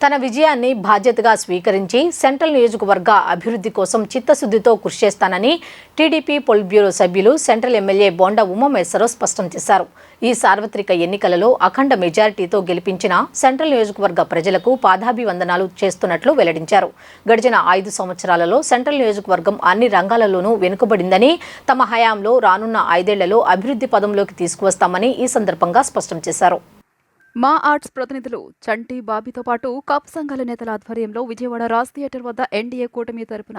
తన విజయాన్ని బాధ్యతగా స్వీకరించి సెంట్రల్ నియోజకవర్గ అభివృద్ధి కోసం చిత్తశుద్ధితో కృషి చేస్తానని టీడీపీ పొలిట్ బ్యూరో సభ్యులు సెంట్రల్ ఎమ్మెల్యే బొండ ఉమామేశ్వరరావు స్పష్టం చేశారు. ఈ సార్వత్రిక ఎన్నికలలో అఖండ మెజారిటీతో గెలిపించిన సెంట్రల్ నియోజకవర్గ ప్రజలకు పాదాభివందనాలు చేస్తున్నట్లు వెల్లడించారు. గడిచిన ఐదు సంవత్సరాలలో సెంట్రల్ నియోజకవర్గం అన్ని రంగాలలోనూ వెనుకబడిందని తమ హయాంలో రానున్న ఐదేళ్ళలో అభివృద్ధి పదంలోకి తీసుకువస్తామని ఈ సందర్భంగా స్పష్టం చేశారు. మా ఆర్ట్స్ ప్రతినిధులు చంటి బాబీతో పాటు కాపు సంఘాల నేతల ఆధ్వర్యంలో విజయవాడ రాజ్ థియేటర్ వద్ద ఎన్డీఏ కూటమి తరపున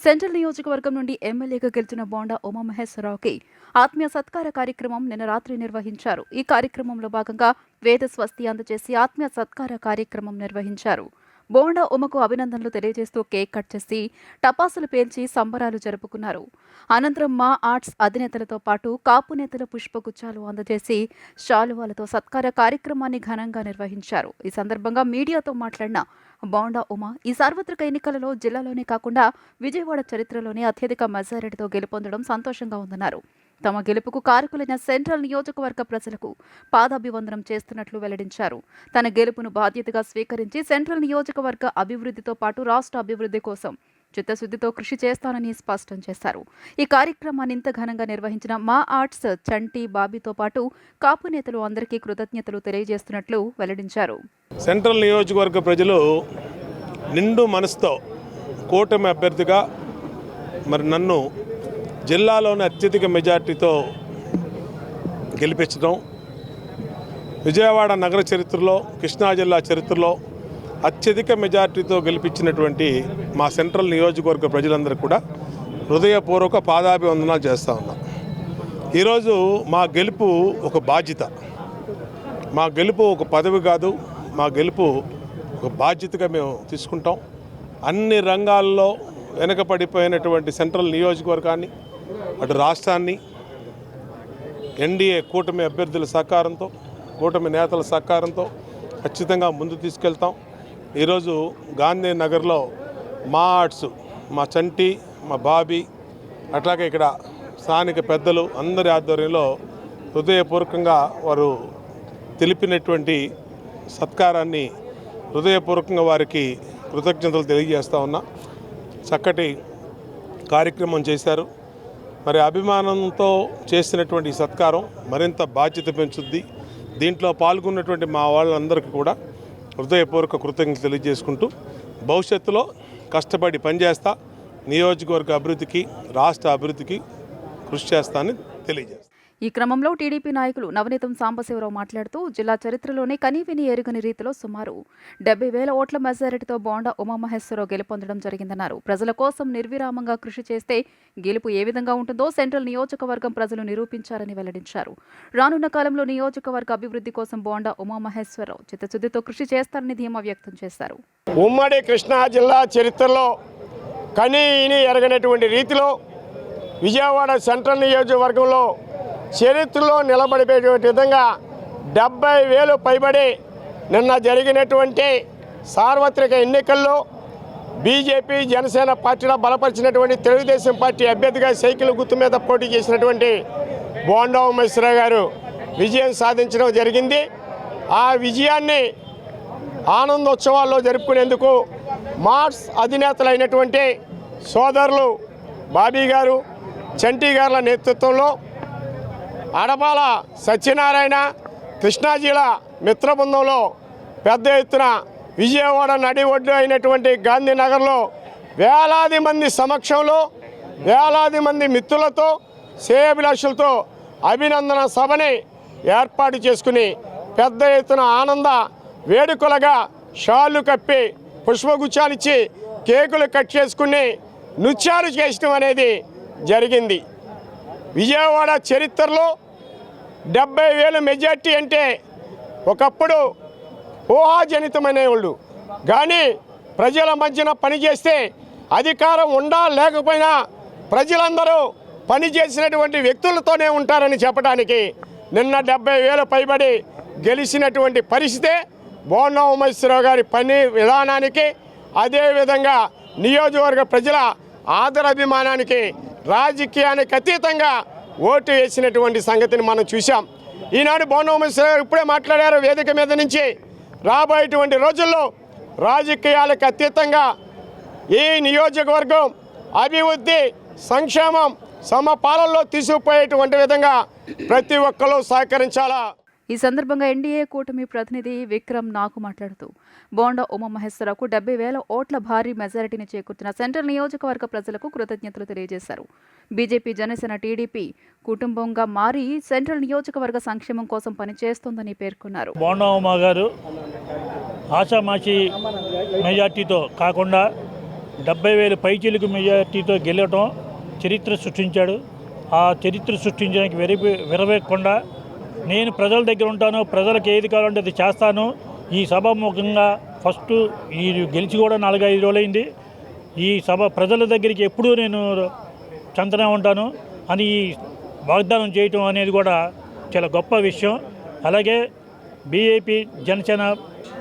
సెంట్రల్ నియోజకవర్గం నుండి ఎమ్మెల్యేగా గెలిచిన బోండా ఉమామహేశ్వరరావుకి ఆత్మీయ సత్కార కార్యక్రమం నిన్న రాత్రి నిర్వహించారు. ఈ కార్యక్రమంలో భాగంగా వేద స్వస్తి అందజేసి ఆత్మీయ సత్కార కార్యక్రమం నిర్వహించారు. బోండా ఉమకు అభినందనలు తెలియజేస్తూ కేక్ కట్ చేసి టపాసులు పేల్చి సంబరాలు జరుపుకున్నారు. అనంతరం మా ఆర్ట్స్ అధినేతలతో పాటు కాపు నేతల పుష్పగుచ్చాలు అందజేసి శాలువాలతో సత్కార కార్యక్రమాన్ని ఘనంగా నిర్వహించారు. ఈ సందర్భంగా మీడియాతో మాట్లాడిన బోండా ఉమ ఈ సార్వత్రిక ఎన్నికలలో జిల్లాలోనే కాకుండా విజయవాడ చరిత్రలోనే అత్యధిక మెజారిటీతో గెలుపొందడం సంతోషంగా ఉందన్నారు. తమ గెలుపుకు కారకులైన సెంట్రల్ నియోజకవర్గ ప్రజలకు పాదాభివందనం చేస్తున్నట్లు వెల్లడించారు. తన గెలుపును బాధ్యతగా స్వీకరించి సెంట్రల్ నియోజకవర్గ అభివృద్ధితో పాటు రాష్ట్ర అభివృద్ధి కోసం చిత్తశుద్ధితో కృషి చేస్తానని స్పష్టం చేశారు. ఈ కార్యక్రమాన్ని ఇంత ఘనంగా నిర్వహించిన మా ఆర్ట్స్ చంటి బాబీతో పాటు కాపు నేతలు అందరికీ కృతజ్ఞతలు తెలియజేస్తున్నట్లు వెల్లడించారు. సెంట్రల్ నియోజకవర్గ ప్రజలు నిండు మనసుతో కూటమి అభ్యర్థిగా మరి నన్ను జిల్లాలోని అత్యధిక మెజార్టీతో గెలిపించడం విజయవాడ నగర చరిత్రలో కృష్ణా జిల్లా చరిత్రలో అత్యధిక మెజార్టీతో గెలిపించినటువంటి మా సెంట్రల్ నియోజకవర్గ ప్రజలందరూ కూడా హృదయపూర్వక పాదాభివందనాలు చేస్తూ ఉన్నాం. ఈరోజు మా గెలుపు ఒక బాధ్యత. మా గెలుపు ఒక పదవి కాదు మా గెలుపు ఒక బాధ్యతగా మేము తీసుకుంటాం. అన్ని రంగాల్లో వెనకపడిపోయినటువంటి సెంట్రల్ నియోజకవర్గాన్ని అటు రాష్ట్రాన్ని ఎన్డీఏ కూటమి అభ్యర్థుల సహకారంతో కూటమి నేతల సహకారంతో ఖచ్చితంగా ముందు తీసుకెళ్తాం. ఈరోజు గాంధీ నగర్లో మా ఆర్ట్స్ మా చంటి మా బాబీ అట్లాగే ఇక్కడ స్థానిక పెద్దలు అందరి ఆధ్వర్యంలో హృదయపూర్వకంగా వారు తెలిపినటువంటి సత్కారాన్ని హృదయపూర్వకంగా వారికి కృతజ్ఞతలు తెలియజేస్తా ఉన్నా. చక్కటి కార్యక్రమం చేశారు. మరి అభిమానంతో చేసినటువంటి ఈ సత్కారం మరింత బాధ్యత పెంచుద్ది. దీంట్లో పాల్గొన్నటువంటి మా వాళ్ళందరికీ కూడా హృదయపూర్వక కృతజ్ఞతలు తెలియజేసుకుంటూ భవిష్యత్తులో కష్టపడి పనిచేస్తా నియోజకవర్గ అభివృద్ధికి రాష్ట్ర అభివృద్ధికి కృషి చేస్తానని తెలియజేస్తాను ఈ క్రమంలో టీడీపీ నాయకులు నవనీతం సాంబశివరావు మాట్లాడుతూ జిల్లా చరిత్రలోనే కనీవిని ఎరుగని రీతిలో సుమారు డెబ్బై వేల ఓట్ల మెజారిటీతో బోండా ఉమామహేశ్వరరావు గెలుపొందడం జరిగిందన్నారు. ప్రజల కోసం నిర్విరామంగా కృషి చేస్తే గెలుపు ఏ విధంగా ఉంటుందో సెంట్రల్ నియోజకవర్గం ప్రజలు నిరూపించారని వెల్లడించారు. రానున్న కాలంలో నియోజకవర్గ అభివృద్ధి కోసం బోండా ఉమామహేశ్వరరావు చిత్తశుద్ధితో కృషి చేస్తారని ధీమా వ్యక్తం చేశారు. ఉమ్మడి కృష్ణా జిల్లా చరిత్రలో కనీ ఇని ఎరగనటువంటి రీతిలో విజయవాడ సెంట్రల్ నియోజకవర్గంలో చరిత్రలో నిలబడిపోయేటువంటి విధంగా డెబ్బై వేలు పైబడి నిన్న జరిగినటువంటి సార్వత్రిక ఎన్నికల్లో బీజేపీ జనసేన పార్టీలో బలపరిచినటువంటి తెలుగుదేశం పార్టీ అభ్యర్థిగా సైకిల్ గుర్తు మీద పోటీ చేసినటువంటి బోండా మిశ్రా గారు విజయం సాధించడం జరిగింది. ఆ విజయాన్ని ఆనందోత్సవాల్లో జరుపుకునేందుకు మార్స్ అధినేతలైనటువంటి సోదరులు బాబీ గారు చంటి గారుల నేతృత్వంలో అడపాల సత్యనారాయణ కృష్ణా జిల్లా పెద్ద ఎత్తున విజయవాడ నడి ఒడ్డు అయినటువంటి గాంధీనగర్లో వేలాది మంది సమక్షంలో వేలాది మంది మిత్రులతో శ్రేయభిలాషులతో అభినందన సభని ఏర్పాటు చేసుకుని పెద్ద ఎత్తున ఆనంద వేడుకలుగా షాళ్ళు కప్పి పుష్పగుచ్చాలిచ్చి కేకులు కట్ చేసుకుని నృత్యాలు చేయడం అనేది జరిగింది. విజయవాడ చరిత్రలో డెబ్బై వేల మెజార్టీ అంటే ఒకప్పుడు ఊహాజనితమైనవాళ్ళు కానీ ప్రజల మధ్యన పనిచేస్తే అధికారం ఉండా లేకపోయినా ప్రజలందరూ పనిచేసినటువంటి వ్యక్తులతోనే ఉంటారని చెప్పడానికి నిన్న డెబ్బై వేల పైబడి గెలిచినటువంటి పరిస్థితే బోండా ఉమేశ్వరరావు గారి పని విధానానికి అదేవిధంగా నియోజకవర్గ ప్రజల ఆదరాభిమానానికి రాజకీయానికి అతీతంగా ఓటు వేసినటువంటి సంగతిని మనం చూసాం ఈనాడు బోండా గారు ఇప్పుడే మాట్లాడారు వేదిక మీద నుంచి. రాబోయేటువంటి రోజుల్లో రాజకీయాలకు అతీతంగా ఈ నియోజకవర్గం అభివృద్ధి సంక్షేమం సమపాలనలో తీసుకుపోయేటువంటి విధంగా ప్రతి ఒక్కరూ సహకరించాలా? ఈ సందర్భంగా ఎన్డీఏ కూటమి ప్రతినిధి విక్రమ్ నాకు మాట్లాడుతూ బోండా ఉమామహేశ్వరరావుకు డెబ్బై వేల ఓట్ల భారీ మెజారిటీని చేకూర్చిన సెంట్రల్ నియోజకవర్గ ప్రజలకు కృతజ్ఞతలు తెలియజేశారు. బీజేపీ జనసేన టీడీపీ కుటుంబంగా మారి సెంట్రల్ నియోజకవర్గ సంక్షేమం కోసం పనిచేస్తోందని పేర్కొన్నారు. బోండా ఉమా గారు ఆషామాషి మెజార్టీతో కాకుండా డెబ్బై వేలు పైచీలకు మెజార్టీతో గెలవటం చరిత్ర సృష్టించాడు. ఆ చరిత్ర సృష్టించడానికి విరవి విరవేయకుండా నేను ప్రజల దగ్గర ఉంటాను ప్రజలకు ఏది కావాలంటే అది చేస్తాను. ఈ సభ ముఖంగా ఫస్ట్ ఈ గెలిచి కూడా నాలుగైదు రోజులైంది. ఈ సభ ప్రజల దగ్గరికి ఎప్పుడూ నేను చెంతనే ఉంటాను అని ఈ వాగ్దానం చేయటం అనేది కూడా చాలా గొప్ప విషయం. అలాగే బీఏపీ జనసేన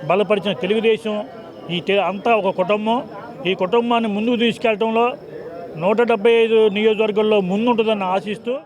బలపరిచిన తెలుగుదేశం ఈ తె- అంతా ఒక కుటుంబం. ఈ కుటుంబాన్ని ముందుకు తీసుకెళ్ళడంలో నూట డెబ్బై ఐదు నియోజకవర్గాల్లో ముందుంటుందని ఆశిస్తూ